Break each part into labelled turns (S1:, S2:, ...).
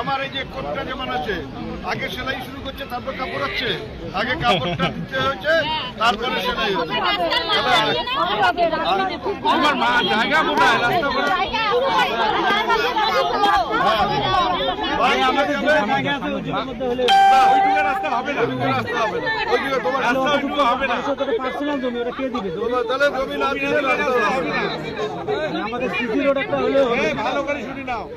S1: আমার এই যে কোটটা যেমন আছে আগে সেলাই শুরু করছে তারপর কাপড় হচ্ছে আগে কাপড়টা দিতে হচ্ছে তারপরে সেলাই হচ্ছে।
S2: তোমার মা জায়গা কোথায় রাস্তা
S3: আমাদের সিসি রোড একটা হলেও
S2: ভালো করে শুনি নাও।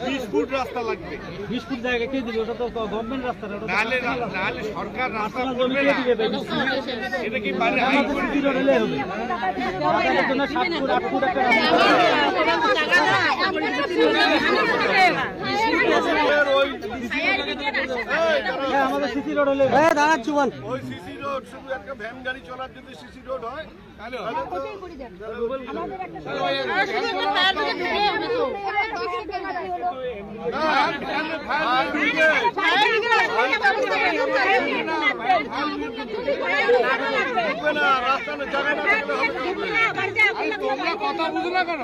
S2: বিশ ফুট রাস্তা লাগবে।
S3: বিশ ফুট জায়গা কে দিবে ওটা তো গভর্নমেন্ট রাস্তা
S2: নাহলে। নাহলে সরকার রাস্তা করবে না? এটা কি বাড়ি হাই
S3: সিসি রোড হলেই হবে সাত ফুট আট ফুট একটা রাস্তা দাঁড়াচ্ছি বল
S1: ওই সিসি রোড শুধু একটা ভ্যান গাড়ি চলার যদি সিসি রোড হয়
S2: হ্যালো
S1: তাহলে তো ঢুকবে না রাস্তা না জায়গা না থাকলে হবে না।
S2: আরে তোমরা কথা বুঝো না কেন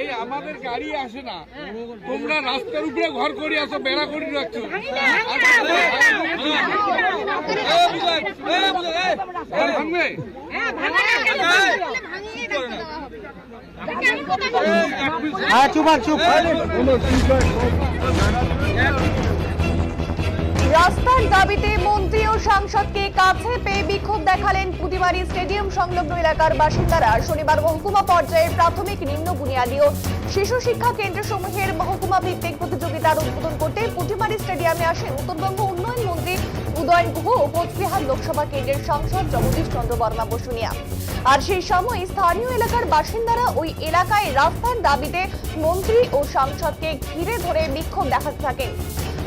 S2: এই আমাদের গাড়ি আসে না। তোমরা রাস্তার উপরে ঘর করে আসো বেড়া করে রাখছো। ভাঙবে
S3: হ্যাঁ চুপ আর চুপ।
S4: রাস্তার দাবিতে মন্ত্রী ও সাংসদকে কাছে পেয়ে বিক্ষোভ দেখালেন পুটিমারি স্টেডিয়াম সংলগ্ন এলাকার বাসিন্দারা। শনিবার মহকুমা পর্যায়ের প্রাথমিক নিম্ন বুনিয়াদী ও শিশু শিক্ষা কেন্দ্র সমূহের মহকুমা ভিত্তিক প্রতিযোগিতার উদ্বোধন করতে পুটিমারি স্টেডিয়ামে আসেন উত্তরবঙ্গ উন্নয়ন মন্ত্রী উদয়ন গুহ ও কোচবিহার লোকসভা কেন্দ্রের সাংসদ জগদীশ চন্দ্র বর্মা বসুনিয়া আর সেই সময় স্থানীয় এলাকার বাসিন্দারা ওই এলাকায় রাস্তার দাবিতে মন্ত্রী ও সাংসদকে ঘিরে ধরে বিক্ষোভ দেখাতে থাকেন।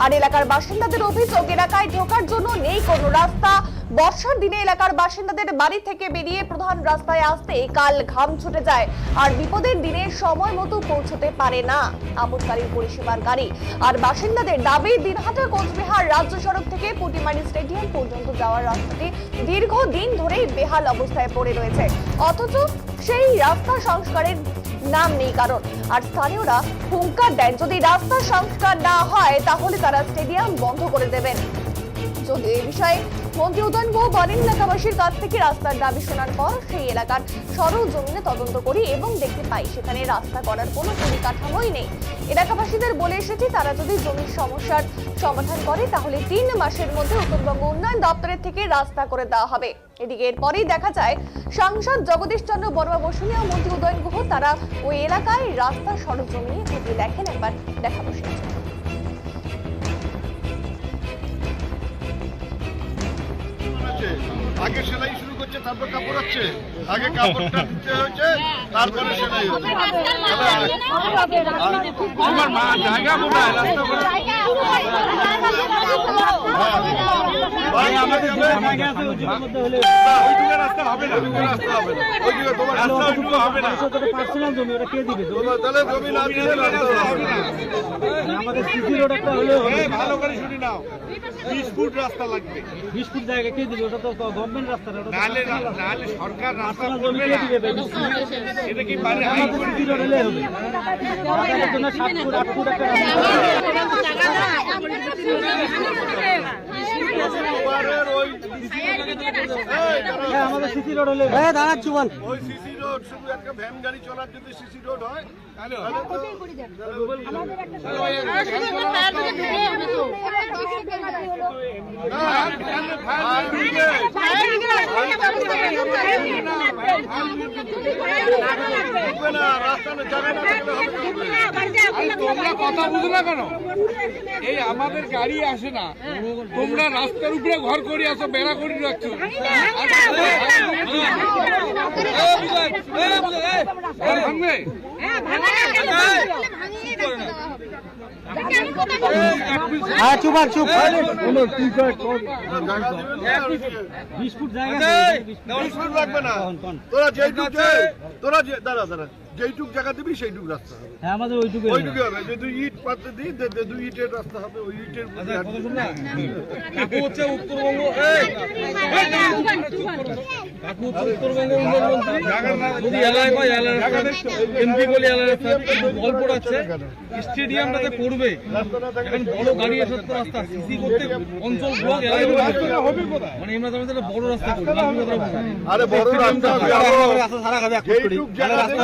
S4: আর এলাকার বাসিন্দাদের অভিযোগ, এলাকায় ঢোকার জন্য নেই কোনো রাস্তা বর্ষার দিনে এলাকার বাসিন্দাদের বাড়ি থেকে বেরিয়ে প্রধান রাস্তায় আসতে কাল ঘাম ছুটে যায়। আর বিপদের দিনে সময় মতো পৌঁছতে পারে না আপদকারীর পরিষেবার গাড়ি। আর বাসিন্দাদের দাবি, দিনহাটা, কোচবিহার রাজ্য সড়ক থেকে পুটিমারি স্টেডিয়াম পর্যন্ত যাওয়ার রাস্তাটি দীর্ঘদিন ধরেই বেহাল অবস্থায় পড়ে রয়েছে। অথচ সেই রাস্তা সংস্কারের নাম নেই কারণ আর স্থানীয়রা হুঙ্কার দেন, যদি রাস্তা সংস্কার না হয়, তাহলে তারা স্টেডিয়াম বন্ধ করে দেবেন। যদি এই বিষয়ে মন্ত্রী উদয়ন গুহ বলেন, এলাকাবাসীর কাছ থেকে রাস্তার দাবি শোনার পর সেই এলাকার সরল জমিনে তদন্ত করি এবং দেখতে পাই সেখানে রাস্তা করার কোনো পরিকাঠামোই নেই। এলাকাবাসীদের বলে এসেছি, তারা যদি জমির সমস্যার সমাধান করে, তাহলে তিন মাসের মধ্যে উত্তরবঙ্গ উন্নয়ন দপ্তরের থেকে রাস্তা করে দেওয়া হবে। এদিকে এরপরেই দেখা যায়, সাংসদ জগদীশ চন্দ্র বর্মা বসুনিয়া মন্ত্রী উদয়ন গুহ তারা ওই এলাকায় রাস্তা সড়ক জমিয়ে খতিয়ে দেখেন, একবার দেখা বসে
S1: আগে সেলাই শুরু করছে তারপর কাপড় হচ্ছে আগে কাপড়টা দিতে হচ্ছে তারপরে সেলাই হচ্ছে।
S2: মা জায়গা কোথায়? রাস্তা হবে না।
S1: হবে না। তাহলে জমি না দিলে হবে না।
S3: আমাদের সিসি রোড একটা
S2: ভালো করে শুনি নাও। ফুট লাগবে।
S3: ফুট জায়গা কে দিবে? ওটা তো গভর্নমেন্ট রাস্তা না,
S2: নাহলে নাহলে সরকার রাস্তা করবে না? এটা কি বাড়ি হাই
S3: আমাদের সিসি রোড হবে আমাদের। হ্যাঁ, আমাদের সিসি রোড হলে দাঁড়াচ্ছি বল
S1: ওই সিসি রোড শুধু একটা ভ্যান গাড়ি চলার যদি সিসি রোড হয় তাহলে আর
S2: তোমরা কথা বুঝো না কেন? এই আমাদের গাড়ি আসে না। তোমরা রাস্তার উপরে ঘর করে আসো বেড়া করে রাখছো। ভাঙবে।
S3: হ্যাঁ চুপ আর চুপ বিশ ফুট জায়গা বিশ ফুট।
S1: লাগবে না? তোরা যেটুকু তোরা দাঁড়া দাঁড়া যেইটুক জায়গা দিবি সেইটুক রাস্তা হবে।
S5: হ্যাঁ আমাদের ওইটুকু
S1: ওইটুকু হবে। যে দুই ইট পাতে দিই দে- দে- দুই ইটের রাস্তা হবে ওই ইটের কি।
S2: কাকু হচ্ছে উত্তরবঙ্গ কাকু হচ্ছে উত্তরবঙ্গ এলাকায় এলাকায় এমপি বলে গল্প রাখছে স্টেডিয়ামটাতে পড়বে। এখন বড় গাড়ি আসার তো রাস্তা। সিসি করতে অঞ্চল ব্লক মানে আমরা তো একটা বড় রাস্তা করব।
S1: আরে বড় রাস্তা যেইটুক জায়গা রাস্তা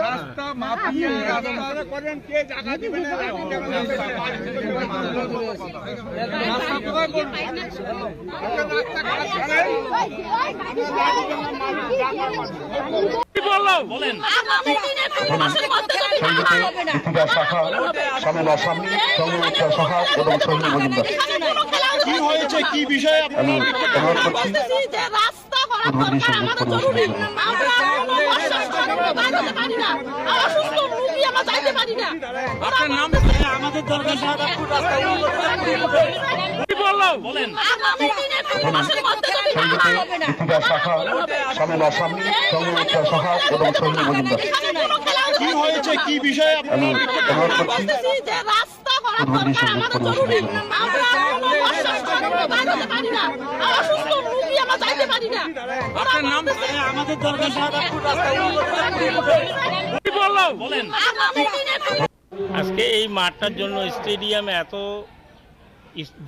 S1: রাস্তা
S2: মাপিয়ে রাস্তা করেন কে জায়গা রাস্তা কোথায়
S3: হয়েছে কি বিষয়ে
S2: আপনার নাম
S5: আমাদের দরকার
S3: আগামী দিনে কোনো মাসের মধ্যে যদি
S6: সঙ্গীতে
S3: ভালো হবে না
S6: ইতিহাস শাখা সামেলা সামনে সংরক্ষা শাখা এবং সহিনী মজুমদার
S3: কি হয়েছে কি বিষয়ে রাস্তা
S6: সংগীত পরিবেশনের জন্য
S3: আমরা যাইতে পারি না।
S2: আপনার নাম
S5: আমাদের দরকার
S7: আজকে এই মাঠটার জন্য স্টেডিয়াম এত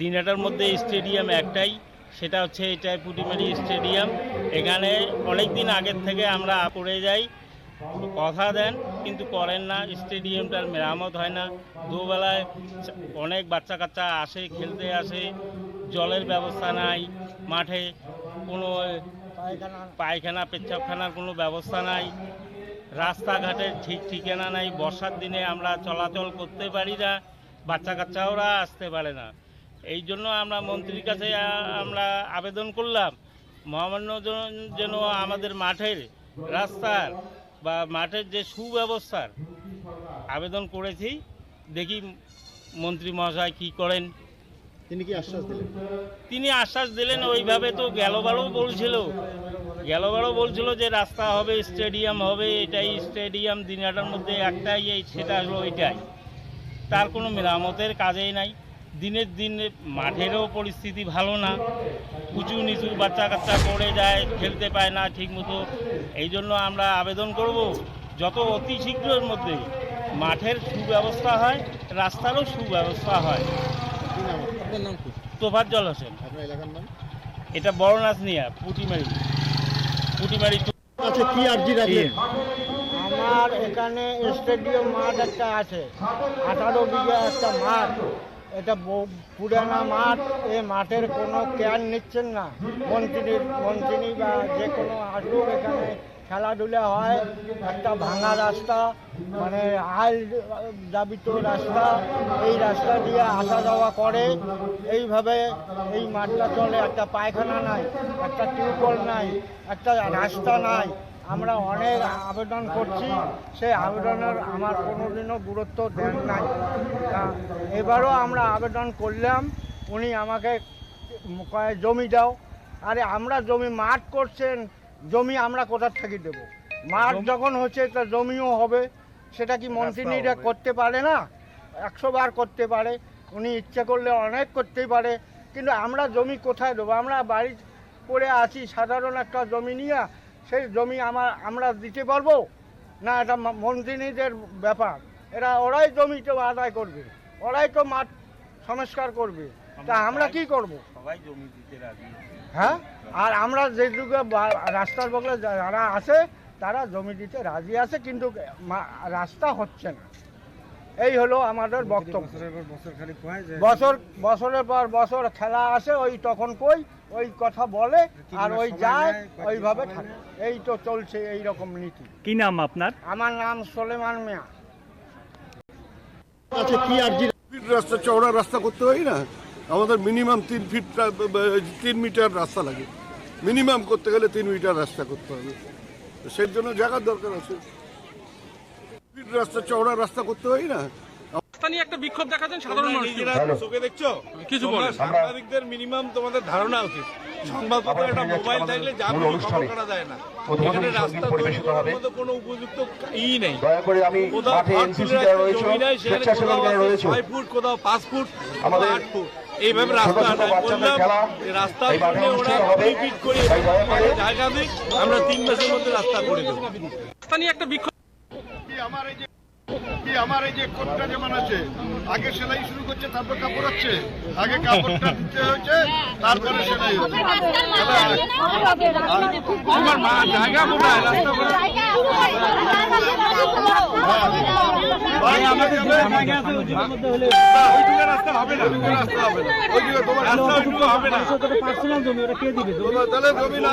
S7: দিনাটার মধ্যে স্টেডিয়াম একটাই। সেটা হচ্ছে এটাই পুটিমারি স্টেডিয়াম। এখানে অনেক দিন আগের থেকে আমরা করে যাই। কথা দেন কিন্তু করেন না। স্টেডিয়ামটার মেরামত হয় না। দুবেলায় অনেক বাচ্চা কাচ্চা আসে খেলতে আসে। জলের ব্যবস্থা নাই। মাঠে কোনো পায়খানা, পেচ্ছাপখানার কোনো ব্যবস্থা নাই। রাস্তাঘাটের ঠিক ঠিকানা নাই। বর্ষার দিনে আমরা চলাচল করতে পারি না। বাচ্চা কাচ্চাওরা আসতে পারে না। এই জন্য আমরা মন্ত্রীর কাছে আমরা আবেদন করলাম, মহামান্য যেন আমাদের মাঠের রাস্তার বা মাঠের যে সুব্যবস্থার আবেদন করেছি। দেখি মন্ত্রী মহাশয় কী করেন।
S1: তিনি কি আশ্বাস দিলেন?
S7: তিনি আশ্বাস দিলেন, ওইভাবে তো গেলবারও বলছিল। গেলবারও বলছিল যে রাস্তা হবে, স্টেডিয়াম হবে, এটাই স্টেডিয়াম দিনাটার মধ্যে একটাই, এই সেটা হলো এটাই তার কোনো মেরামতের কাজেই নাই। দিনের দিন মাঠেরও পরিস্থিতি ভালো না। উঁচু নিচু বাচ্চা কাচ্চা পড়ে যায়, খেলতে পায় না ঠিকমতো। এই জন্য আমরা আবেদন করব, যত অতি শীঘ্রের মধ্যে মাঠের সুব্যবস্থা হয়, রাস্তারও সুব্যবস্থা হয়। তোফাজ্জল হোসেন।
S1: আপনার এলাকার নাম?
S7: এটা বড়নাথ নিয়া পুটিমারি। পুটিমারি
S1: আচ্ছা কি আর্জি রাখলেন?
S8: আমার এখানে স্টেডিয়াম মাঠ একটা আছে আঠারো বিঘা একটা মাঠ। এটা পুরানা মাঠ এই মাঠের কোনো কেয়ার নিচ্ছেন না। মন্ত্রী মন্ত্রী বা যে কোনো আসুক এখানে খেলাধুলা হয়, একটা ভাঙা রাস্তা মানে আল দাবিত রাস্তা, এই রাস্তা দিয়ে আসা যাওয়া করে। এইভাবে এই মাঠটা চলে, একটা পায়খানা নাই, একটা টিউবওয়েল নাই, একটা রাস্তা নাই। আমরা অনেক আবেদন করছি, সেই আবেদনের আমার কোনোদিনও গুরুত্ব দেন নাই। এবারও আমরা আবেদন করলাম, উনি আমাকে জমি দাও। আরে, আমরা জমি, মাঠ করছেন জমি আমরা কোথা থেকে দেব? মাঠ যখন হচ্ছে তা জমিও হবে। সেটা কি মন্ত্রীরা করতে পারে না? একশো বার করতে পারে। উনি ইচ্ছে করলে অনেক করতেই পারে। কিন্তু আমরা জমি কোথায় দেবো? আমরা বাড়ি পড়ে আছি সাধারণ একটা জমি নিয়ে। সেই জমি আমার আমরা দিতে পারব? না এটা মন্ত্রীদের ব্যাপার। এরা ওরাই জমি তো আদায় করবে। ওরাই তো মাঠ সংস্কার করবে। তা আমরা কি করব?
S7: সবাই জমি দিতে রাজি
S8: হ্যাঁ? আর আমরা যেটুকু রাস্তার বগলে যারা আছে তারা জমি দিতে রাজি আছে কিন্তু মা- রাস্তা হচ্ছে না। এই হলো আমাদের বক্তব্য। বছর বছরের পর বছর খেলা আসে ওই তখন কই ওই কথা বলে আর ওই যায় ওইভাবে থাকে। এই তো চলছে এই রকম নীতি।
S5: কি নাম আপনার?
S8: আমার নাম সোলেমান মিয়া।
S1: আচ্ছা কি আর্জি রাস্তা চওড়া রাস্তা করতে হয় না? আমাদের মিনিমাম তিন ফিট তিন মিটার রাস্তা লাগে। মিনিমাম করতে গেলে তিন মিটার রাস্তা করতে হবে। সেই জন্য জায়গার দরকার আছে। ফিট রাস্তা চওড়া রাস্তা করতে হয় না?
S9: একটা বিক্ষোভ দেখাচ্ছেন সাধারণ মানুষ
S2: চোখে দেখছ?
S9: কিছু
S2: তোমরা সাংবাদিকদের মিনিমাম তোমাদের ধারণা উচিত। সংবাদপত্র একটা মোবাইল থাকলে যা
S6: মূল
S2: খবর করা যায় না। এখানে রাস্তা তৈরি
S6: পরিবেশিত হবে।
S2: কোনো উপযুক্ত ই নেই।
S6: দয়া করে আমি মাঠে এনসিসি যারা রয়েছে
S2: জমি নেই, সেখানে
S6: স্বেচ্ছাসেবক যারা রয়েছে।
S2: ছয় ফুট কোথাও পাঁচ ফুট
S6: আমাদের
S2: কোথাও আট ফুট। এইভাবে রাস্তা। বললাম, রাস্তা করলে ওরা দুই ফিট করে
S6: তাই দয়া করে।
S2: জায়গা দিক আমরা তিন মাসের মধ্যে রাস্তা করে দেবো।
S9: একটা বিক্ষোভ
S1: আমার এই যে কি আমার এই যে কোটটা যেমন আছে আগে সেলাই শুরু করছে তারপর কাপড় হচ্ছে? আগে কাপড়টা দিতে হচ্ছে তারপরে সেলাই হচ্ছে।
S10: তোমার মা জায়গা কোথায়? রাস্তা
S1: ভাই, আমাদের যে
S3: জায়গা আছে ওইটার মধ্যে হলে
S2: ওইটুকু রাস্তা হবে না।
S3: জমি ওটা কে দিবে
S1: তাহলে জমি না